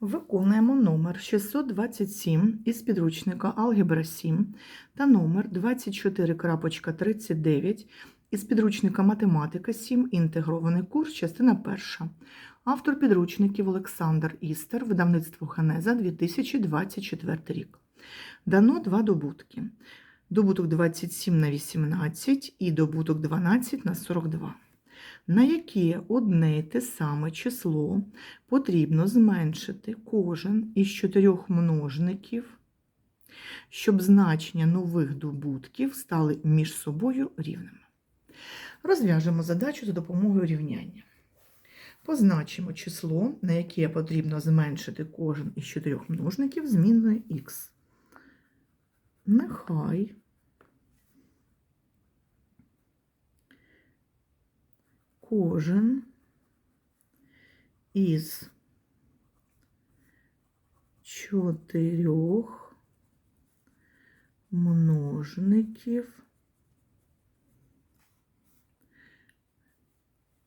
Виконуємо номер 627 із підручника Алгебра 7 та номер 24.39 із підручника Математика 7. Інтегрований курс, частина перша. Автор підручників Олександр Істер, видавництво Ханеза 2024 рік. Дано два добутки. Добуток 27 на 18 і добуток 12 на 42 на яке одне й те саме число потрібно зменшити кожен із чотирьох множників, щоб значення нових добутків стали між собою рівними. Розв'яжемо задачу за допомогою рівняння. Позначимо число, на яке потрібно зменшити кожен із чотирьох множників змінною х. Нехай кожен із чотирьох множників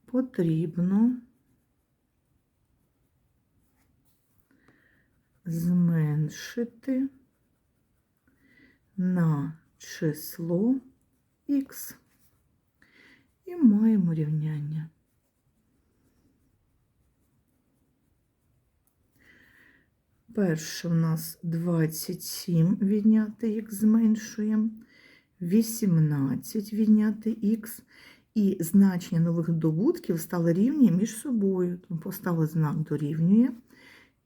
потрібно зменшити на число х. І маємо рівняння. Перше у нас 27 відняти х зменшуємо, 18 відняти х, і значення нових добутків стали рівні між собою. Тому поставили знак дорівнює.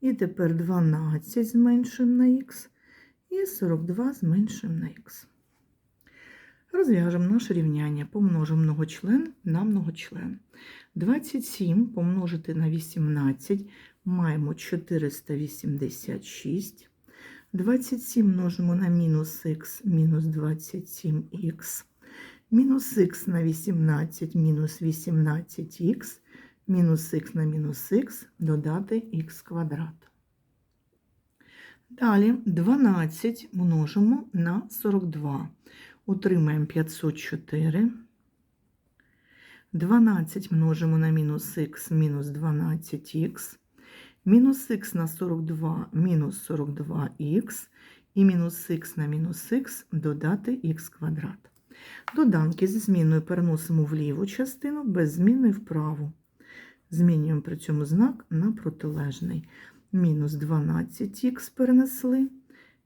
І тепер 12 зменшуємо на х, і 42 зменшуємо на х. Розв'яжемо наше рівняння, помножимо многочлен на многочлен. 27 помножити на 18 маємо 486. 27 множимо на мінус х мінус 27х. Мінус х на 18 мінус 18х, мінус х на мінус х додати х квадрат. Далі 12 множимо на 42. Утримаємо 504. 12 множимо на мінус х мінус 12х. Мінус х на 42 мінус 42х. І мінус х на мінус х додати х квадрат. Доданки зі зміною переносимо в ліву частину, без зміни в праву. Змінюємо при цьому знак на протилежний. Мінус 12х перенесли,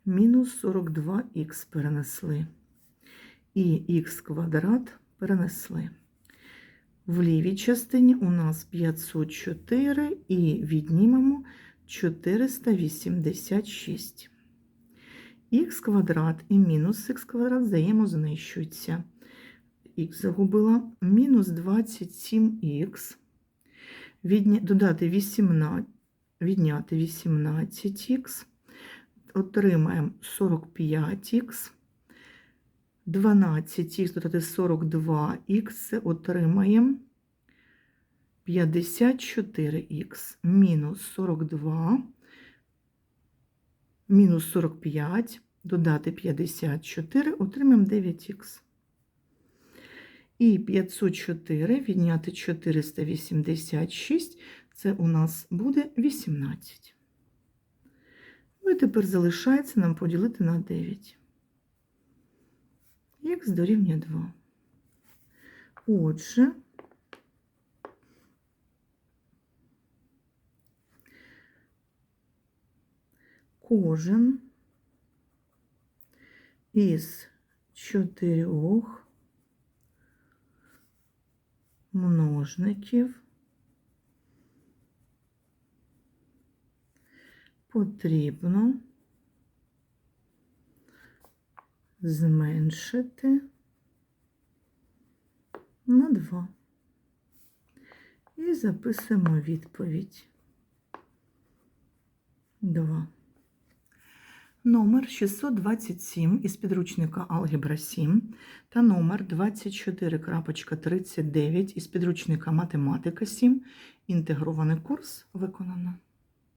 мінус 42х перенесли і х квадрат перенесли. В лівій частині у нас 504 і віднімемо 486. Х квадрат і мінус х квадрат взаємознищуються. Х загубила мінус 27х, додати 18, відняти 18х, отримаємо 45х. 12х додати 42х, отримаємо 54х мінус 42, мінус 45, додати 54, отримаємо 9х. І 504 відняти 486, це у нас буде 18. Ну і тепер залишається нам поділити на 9 х дорівнює 2. Отже, кожен із чотирьох множників потрібно зменшити на 2. І записуємо відповідь 2. Номер 627 із підручника Алгебра 7 та номер 24.39 із підручника Математика 7. Інтегрований курс виконано.